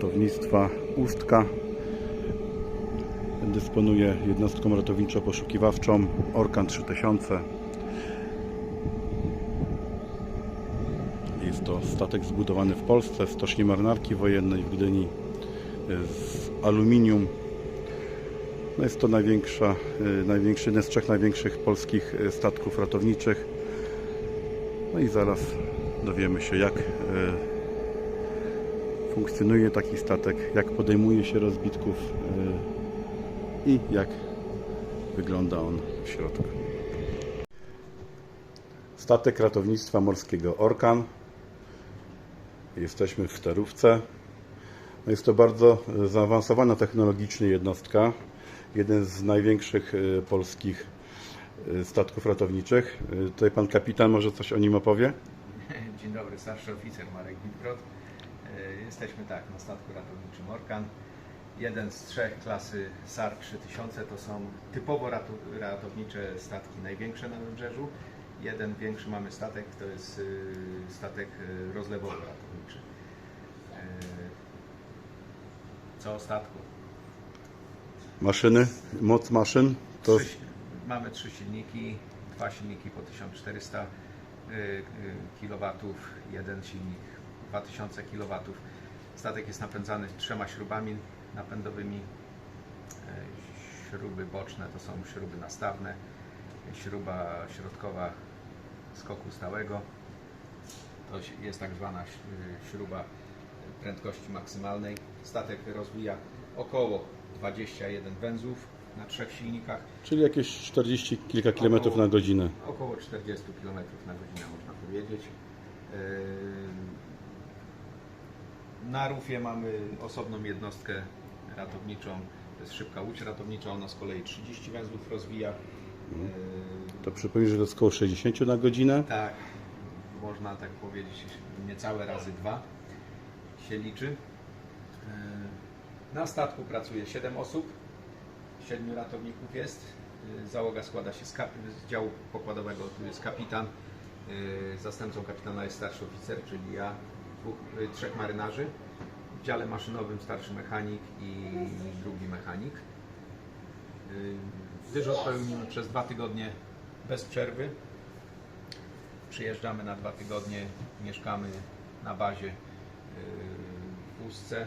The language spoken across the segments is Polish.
ratownictwa Ustka dysponuje jednostką ratowniczo-poszukiwawczą Orkan 3000. Jest to statek zbudowany w Polsce stoczni marynarki wojennej w Gdyni z aluminium. No jest to największa, y, największy, jeden z trzech największych polskich y, statków ratowniczych. No i zaraz dowiemy się, jak funkcjonuje taki statek, jak podejmuje się rozbitków y, i jak wygląda on w środku. Statek ratownictwa morskiego Orkan. Jesteśmy w sterówce. No Jest to bardzo e, zaawansowana technologicznie jednostka. Jeden z największych e, polskich statków ratowniczych. Tutaj pan kapitan może coś o nim opowie? Dzień dobry, starszy oficer Marek Witbrod. E, Jesteśmy tak na statku ratowniczym Orkan. Jeden z trzech klasy SAR 3000 to są typowo ratownicze statki największe na wybrzeżu. Jeden większy mamy statek, to jest y, statek y, rozlewowy ratowniczy. E, Co o statku? Maszyny, moc maszyn to Trzy, mamy trzy silniki, dwa silniki po 1400 kW, jeden silnik 2000 kW. Statek jest napędzany trzema śrubami napędowymi. E, Śruby boczne to są śruby nastawne, śruba środkowa skoku stałego. To jest tak zwana ś- śruba prędkości maksymalnej. Statek rozwija około 21 węzłów na trzech silnikach. czyli jakieś 40 kilka kilometrów na godzinę. Około 40 km na godzinę można powiedzieć. Yy, Na rufie mamy osobną jednostkę ratowniczą. To jest szybka łódź ratownicza, ona z kolei 30 węzłów rozwija. To przypomnę, że to jest około 60 na godzinę. Tak, można tak powiedzieć, niecałe razy dwa się liczy. Yy, Na statku pracuje 7 osób, 7 ratowników jest. Yy, Załoga składa się z, z działu pokładowego, tu jest kapitan, yy, zastępcą kapitana jest starszy oficer, czyli ja, dwóch, yy, trzech marynarzy. W dziale maszynowym starszy mechanik i drugi mechanik. Yy, Dyżur pełnimy przez dwa tygodnie bez przerwy. Przyjeżdżamy na dwa tygodnie, mieszkamy na bazie yy, w Ustce.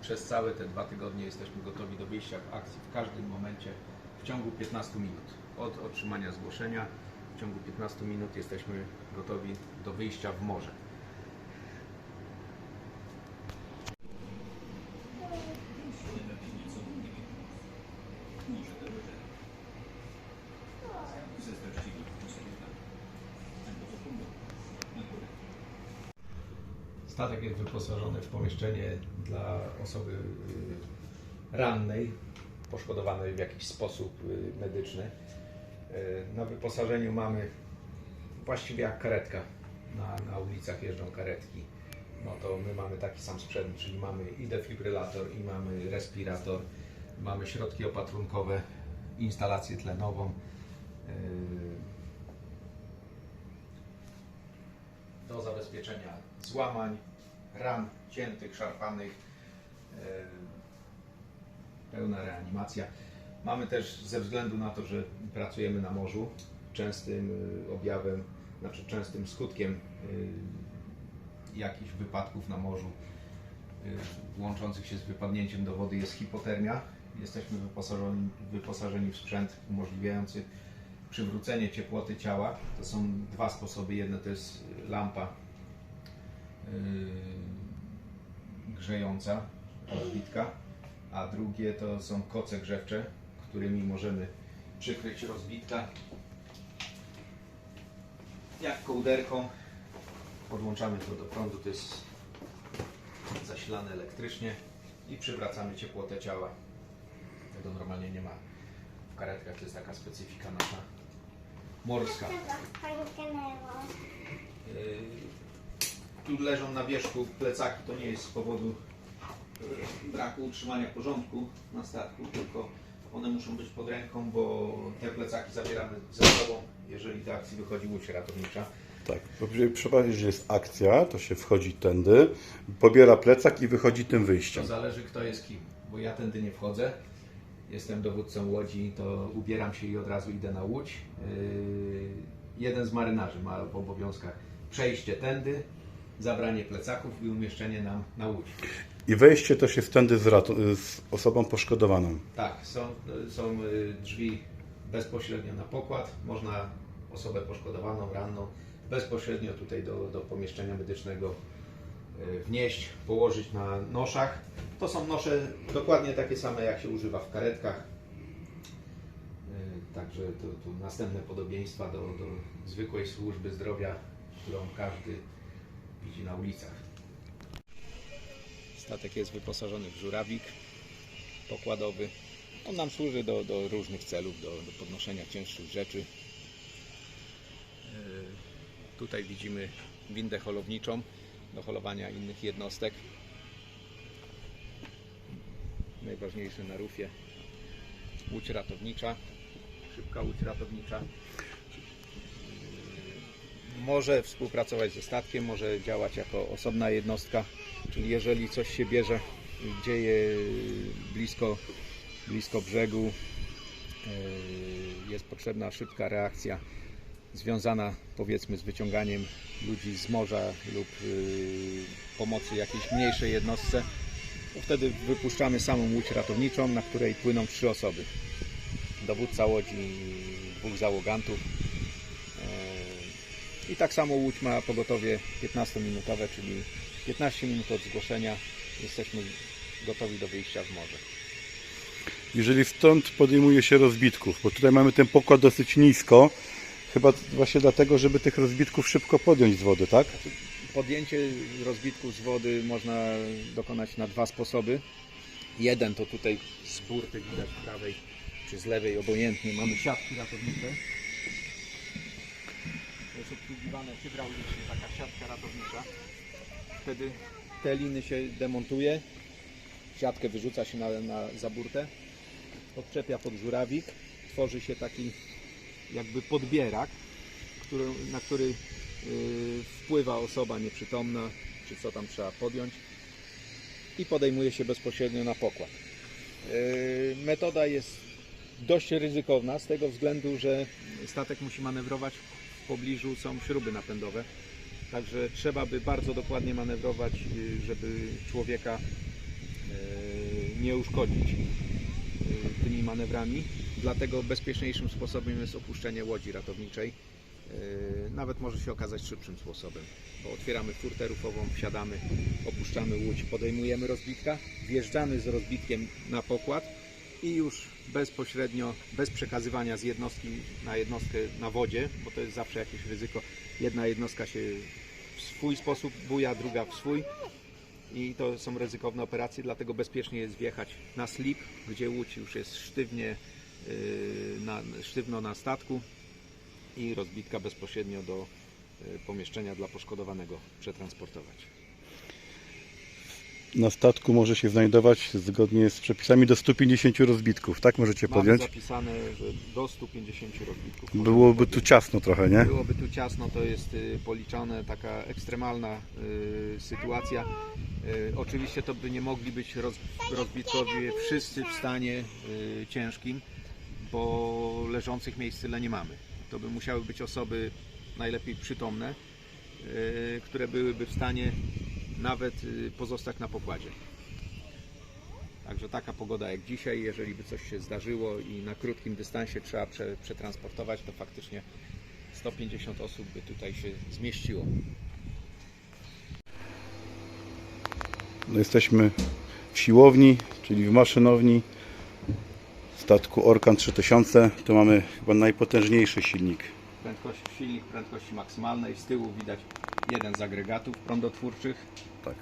Przez całe te dwa tygodnie jesteśmy gotowi do wyjścia w akcji w każdym momencie w ciągu 15 minut. Od otrzymania zgłoszenia w ciągu 15 minut jesteśmy gotowi do wyjścia w morze. Statek jest wyposażony w pomieszczenie dla osoby y, rannej, poszkodowanej w jakiś sposób y, medyczny. Y, Na wyposażeniu mamy właściwie jak karetka. Na, na ulicach jeżdżą karetki. No to my mamy taki sam sprzęt, czyli mamy i defibrylator, i mamy respirator, mamy środki opatrunkowe, instalację tlenową. y, do zabezpieczenia złamań, ran ciętych, szarpanych, e, pełna reanimacja. Mamy też ze względu na to, że pracujemy na morzu, częstym e, objawem, znaczy częstym skutkiem e, jakichś wypadków na morzu e, łączących się z wypadnięciem do wody jest hipotermia. Jesteśmy wyposażeni, wyposażeni w sprzęt umożliwiający przywrócenie ciepłoty ciała. To są dwa sposoby. Jedno to jest lampa grzejąca, rozbitka, a drugie to są koce grzewcze, którymi możemy przykryć rozbitka. Jak kołderką podłączamy to do prądu, to jest zasilane elektrycznie i przywracamy ciepłotę ciała. Tego normalnie nie ma w karetkach, to jest taka specyfika nasza morska. Tu leżą na wierzchu plecaki, to nie jest z powodu yy, braku utrzymania porządku na statku, tylko one muszą być pod ręką, bo te plecaki zabieramy ze sobą jeżeli do akcji wychodzi łódź ratownicza. Tak. Bo przy- Przypadek, że jest akcja, to się wchodzi tędy, pobiera plecak i wychodzi tym To wyjściem. zależy kto jest kim, bo ja tędy nie wchodzę. Jestem dowódcą łodzi, to ubieram się i od razu idę na łódź. Yy, jeden z marynarzy ma w obowiązkach przejście tędy, zabranie plecaków i umieszczenie nam na łódź. I wejście też jest tędy z, z osobą poszkodowaną. Tak, są, są y, drzwi bezpośrednio na pokład. Można osobę poszkodowaną, ranną bezpośrednio tutaj do, do pomieszczenia medycznego y, wnieść, położyć na noszach. To są nosze dokładnie takie same, jak się używa w karetkach. Y, Także tu, tu następne podobieństwa do, do zwykłej służby zdrowia, którą każdy widzi na ulicach. Statek jest wyposażony w żurawik pokładowy. On nam służy do, do różnych celów, do, do podnoszenia cięższych rzeczy. Yy, Tutaj widzimy windę holowniczą do holowania innych jednostek. Najważniejsze na rufie łódź ratownicza, szybka łódź ratownicza. Może współpracować ze statkiem, może działać jako osobna jednostka, czyli jeżeli coś się bierze, dzieje blisko, blisko brzegu, yy, jest potrzebna szybka reakcja związana powiedzmy z wyciąganiem ludzi z morza lub yy, pomocy jakiejś mniejszej jednostce, to wtedy wypuszczamy samą łódź ratowniczą, na której płyną trzy osoby. Dowódca łodzi dwóch załogantów. I tak samo łódź ma pogotowie 15-minutowe, czyli 15 minut od zgłoszenia jesteśmy gotowi do wyjścia w morze. Jeżeli stąd podejmuje się rozbitków, bo tutaj mamy ten pokład dosyć nisko, chyba właśnie dlatego, żeby tych rozbitków szybko podjąć z wody, tak? Podjęcie rozbitków z wody można dokonać na dwa sposoby. Jeden to tutaj z burty widać z prawej czy z lewej, obojętnie. Mamy siatki ratownicze. Jest obsługiwane hydraulicznie, taka siatka ratownicza. Wtedy te liny się demontuje, siatkę wyrzuca się na, na, za burtę, odczepia pod żurawik, tworzy się taki jakby podbierak, który, na który y, wpływa osoba nieprzytomna, czy co tam trzeba podjąć i podejmuje się bezpośrednio na pokład. Y, Metoda jest dość ryzykowna z tego względu, że statek musi manewrować, pobliżu są śruby napędowe, także trzeba by bardzo dokładnie manewrować, y, żeby człowieka y, nie uszkodzić y, tymi manewrami. Dlatego bezpieczniejszym sposobem jest opuszczenie łodzi ratowniczej. Nawet może się okazać szybszym sposobem, bo otwieramy furtę rufową, wsiadamy, opuszczamy łódź, podejmujemy rozbitka, wjeżdżamy z rozbitkiem na pokład i już bezpośrednio, bez przekazywania z jednostki na jednostkę na wodzie, bo to jest zawsze jakieś ryzyko. Jedna jednostka się w swój sposób buja, druga w swój i to są ryzykowne operacje, dlatego bezpiecznie jest wjechać na slip, gdzie łódź już jest sztywnie, yy, na, sztywno na statku i rozbitka bezpośrednio do yy, pomieszczenia dla poszkodowanego przetransportować. Na statku może się znajdować zgodnie z przepisami do 150 rozbitków, tak możecie Mamy podjąć? zapisane, że do 150 rozbitków. Byłoby tu podjąć. ciasno trochę, nie? Byłoby tu ciasno, to jest y, policzane taka ekstremalna y, sytuacja. Y, oczywiście to by nie mogli być roz, rozbitkowie wszyscy w stanie y, ciężkim, bo leżących miejsc tyle nie mamy. To by musiały być osoby najlepiej przytomne, y, które byłyby w stanie nawet y, pozostać na pokładzie. Także taka pogoda jak dzisiaj, jeżeli by coś się zdarzyło i na krótkim dystansie trzeba prze, przetransportować, to faktycznie 150 osób by tutaj się zmieściło. No jesteśmy w siłowni, czyli w maszynowni statku Orkan 3000. Tu mamy chyba najpotężniejszy silnik. Prędkość, silnik prędkości maksymalnej, z tyłu widać jeden z agregatów prądotwórczych. Tak.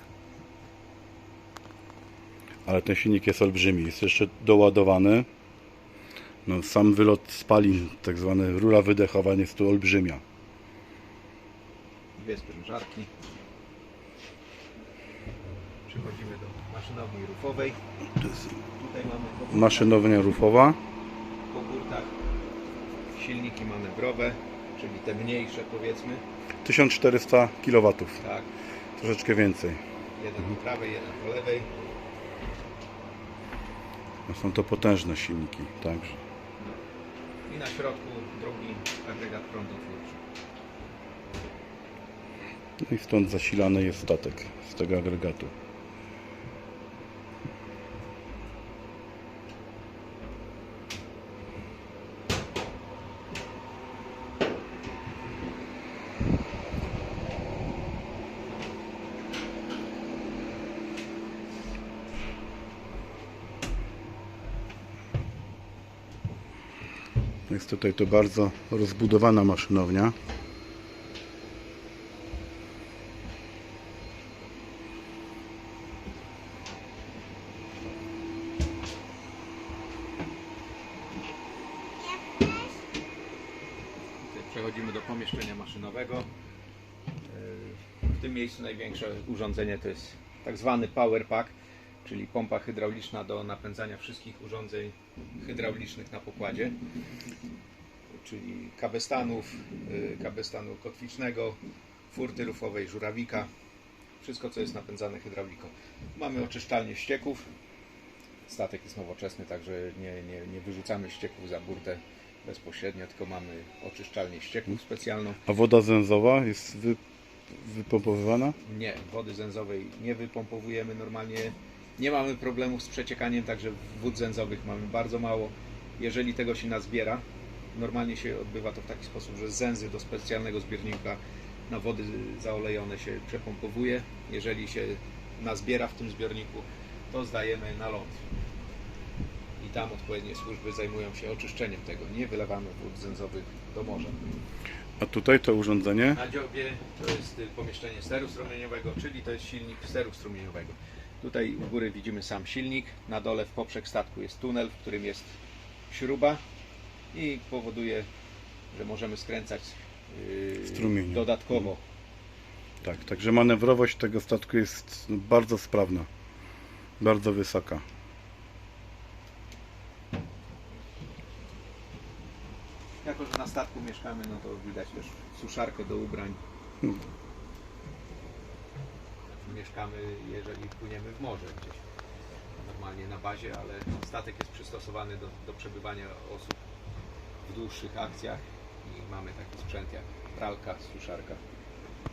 Ale ten silnik jest olbrzymi, jest jeszcze doładowany. No, sam wylot spalin, tak zwany rura wydechowa jest tu olbrzymia. dwie sprężarki. Przechodzimy do maszynowni rufowej. Tutaj mamy maszynownia rufowa. po burtach silniki manewrowe, czyli te mniejsze powiedzmy. 1400 kW, Tak, troszeczkę więcej. jeden po prawej, jeden po lewej. No Są to potężne silniki, także. I na środku drugi agregat prądotwórczy. No i stąd zasilany jest statek z tego agregatu. Jest tutaj to bardzo rozbudowana maszynownia. Przechodzimy do pomieszczenia maszynowego. Yy, W tym miejscu największe urządzenie to jest tak zwany power pack, czyli pompa hydrauliczna do napędzania wszystkich urządzeń hydraulicznych na pokładzie, czyli kabestanów, yy, kabestanu kotwicznego, furty rufowej, żurawika, wszystko co jest napędzane hydrauliką. Mamy oczyszczalnię ścieków. Statek jest nowoczesny, także nie, nie, nie wyrzucamy ścieków za burtę bezpośrednio, tylko mamy oczyszczalnię ścieków specjalną. A woda zęzowa jest wy, wypompowywana? Nie, wody zęzowej nie wypompowujemy normalnie. Nie mamy problemów z przeciekaniem, także wód zęzowych mamy bardzo mało. Jeżeli tego się nazbiera, normalnie się odbywa to w taki sposób, że z zęzy do specjalnego zbiornika na wody zaolejone się przepompowuje. Jeżeli się nazbiera w tym zbiorniku, to zdajemy na ląd. I tam odpowiednie służby zajmują się oczyszczeniem tego. Nie wylewamy wód zęzowych do morza. A tutaj to urządzenie? Na dziobie to jest y, pomieszczenie steru strumieniowego, czyli to jest silnik steru strumieniowego. Tutaj u góry widzimy sam silnik, na dole w poprzek statku jest tunel, w którym jest śruba i powoduje, że możemy skręcać yy, Strumieniem. dodatkowo. Tak, także manewrowość tego statku jest bardzo sprawna. Bardzo wysoka. Jako, że na statku mieszkamy, no to widać też suszarkę do ubrań. Mieszkamy, jeżeli płyniemy w morze gdzieś. Normalnie na bazie, ale statek jest przystosowany do, do przebywania osób w dłuższych akcjach i mamy taki sprzęt jak pralka, suszarka.